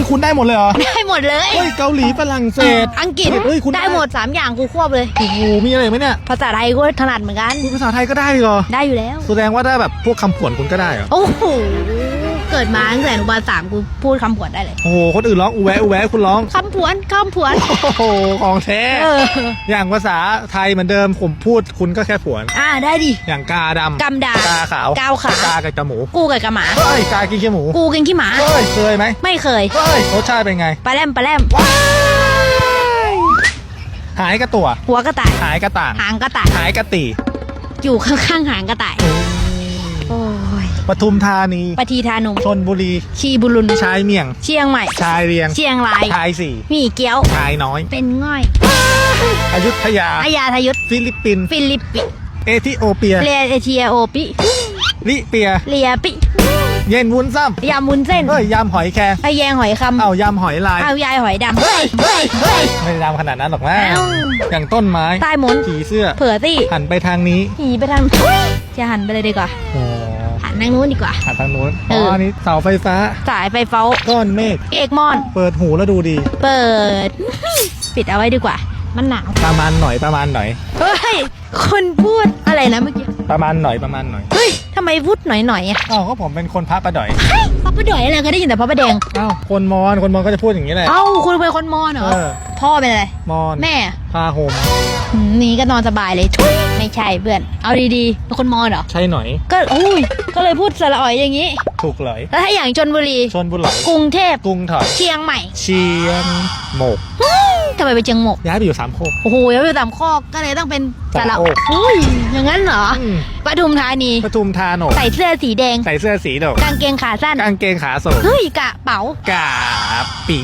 ยคุณได้หมดเลยเหรอได้หมดเลย เฮ้ยเกาหลีฝรั่งเศส อังกฤษเฮ้ยคุณได้หมดสามอย่างกูควบเลย โอ้โหมีอะไรไหมเนี่ยภาษาไทยก็ถนัดเหมือนกันพูดภาษาไทยก็ได้เหรอได้อยู่แล้ว แสดงว่าได้แบบพวกคำผวนคุณก็ได้เหรอ โอ้โห เกิดมาตั้งแต่อนุบาลสามกูพูดคำผวนได้เลยโอ้โหคนอื่นร้องอูแวะอูแวะคุณร้อง คำผวนคำผวน โอ้โหของแท้เออ อย่างภาษาไทยเหมือนเดิมผมพูดคุณก็แค่ผวน อ่าได้ดิ อย่างกาดำกำดากาขาวกาวขาว กากับกระหมูกูกับกระหมา เฮ้ยกากินขี้หมูกูกินขี้หมา เฮ้ยเคยไหมไม่เคยเฮ้ยรสชาติเป็นไง ปลาแรมปลาแรมหายกระตัว หัวกระต่าย หายกระต่าง หางกระต่าย หายกระตีอยู่ข้างๆหางกระต่าย โอ้ย ปทุมธานีปทีทานมชนบุรีชีบุรุนชายเมียง เชียงใหม่ ชายเรียง เชียงรายชายสี่หมี่เกี๊ยว ชายน้อย เป็นง่อยอยุธยาอายาทยุทธฟิลิปปินส์ฟิลิปปิเอธิโอเปียเรียเอเทียโอปิลิเปียเรียปิ เย็นวุ้นซ้ยำวุ้นเส้นำเฮ้ยยำหอยแครงไอแยงหอยคำเอายำหอยลายเอายายหอยดำเฮ้ยเฮ้ยเฮ้ยไม่ได้ยำขนาดนั้นหรอกนะเอ้า อย่างต้นไม้ใต้หมนผีเสื้อเผื่อตี้หันไปทางนี้หีไปทางจะหันไปเลยดีกว่า โอ้หั นทางนู้นดีกว่า หันทางนู้นเออ๋อออัอันนี้เสาไฟฟ้าสายไฟเฝ้าก้อนเมฆเอกมอน เปิดหูแล้วดูดี เปิด ปิดเอาไว้ดีกว่า มันหนาวประมาณหน่อยประมาณหน่อย เฮ้ยคนพูดอะไรนะเมื่อกี้ ประมาณหน่อยประมาณหน่อยเฮ้ยทำไมพูดหน่อยหน่อยๆอะอ้าวก็ผมเป็นคนพระประดอยพระประดอยอะไรก็ได้ยินแต่พระประแดง อ้าวคนมอญคนมอญก็จะพูดอย่างนี้แหละ เอ้าคุณเป็นคนมอญเหรอ เออ พ่อเป็นอะไร มอญแม่พาห่มหืมนี่ก็นอนสบายเลยทุย ไม่ใช่เพื่อน เอาดีๆเป็นคนมอญเหรอ ใช่หน่อย ก็อุ้ย ก็เลยพูดสระอ่อยอย่างนี้ ถูกเลยแล้วถ้าอย่างชนบุรี ชนบุรีกรุงเทพ กรุงถอยเชียงใหม่ เชียงโหมก ทำไมไปเชียงหมกย้ายไปอยู่สามโคก โอ้โหแล้วไปตามข้อกก็เลยต้องเป็นสระสระโอก อุ้ยอย่างนั้นเหรออืมปทุมธานีปทุมธาโหนกใส่เสื้อสีแดงใส่เสื้อสีดกกางเกงขาสั้นกางเกงขาโศกเฮ้ยกระเป๋ากาปี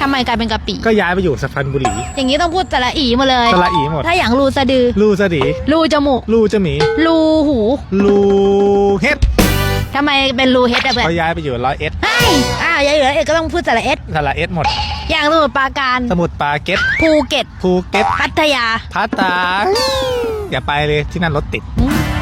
ทำไมกลายเป็นกะปิก็ย้ายไปอยู่สุพรรณบุรีอย่างนี้ต้องพูดสระอีมาเลยสละอีหมด ถ้าอย่างรูสะดือ ลูสดี รูจมูก ลูจะหมี รูหู ลูเฮ็ด ทำไมเป็นรูเฮดอะเพื่อนเขาย้ายไปอยู่ร้อยเอ็ดเฮ้ยอ้าวยายเหลือเอกก็ต้องพูดสระเอสสละเอ็ดหมด อย่างสมุทรปราการสมุทรปราเก็ตภูเก็ตภูเก็ตพัทยาพัตตาอย่าไปเลยที่นั่นรถติด อืม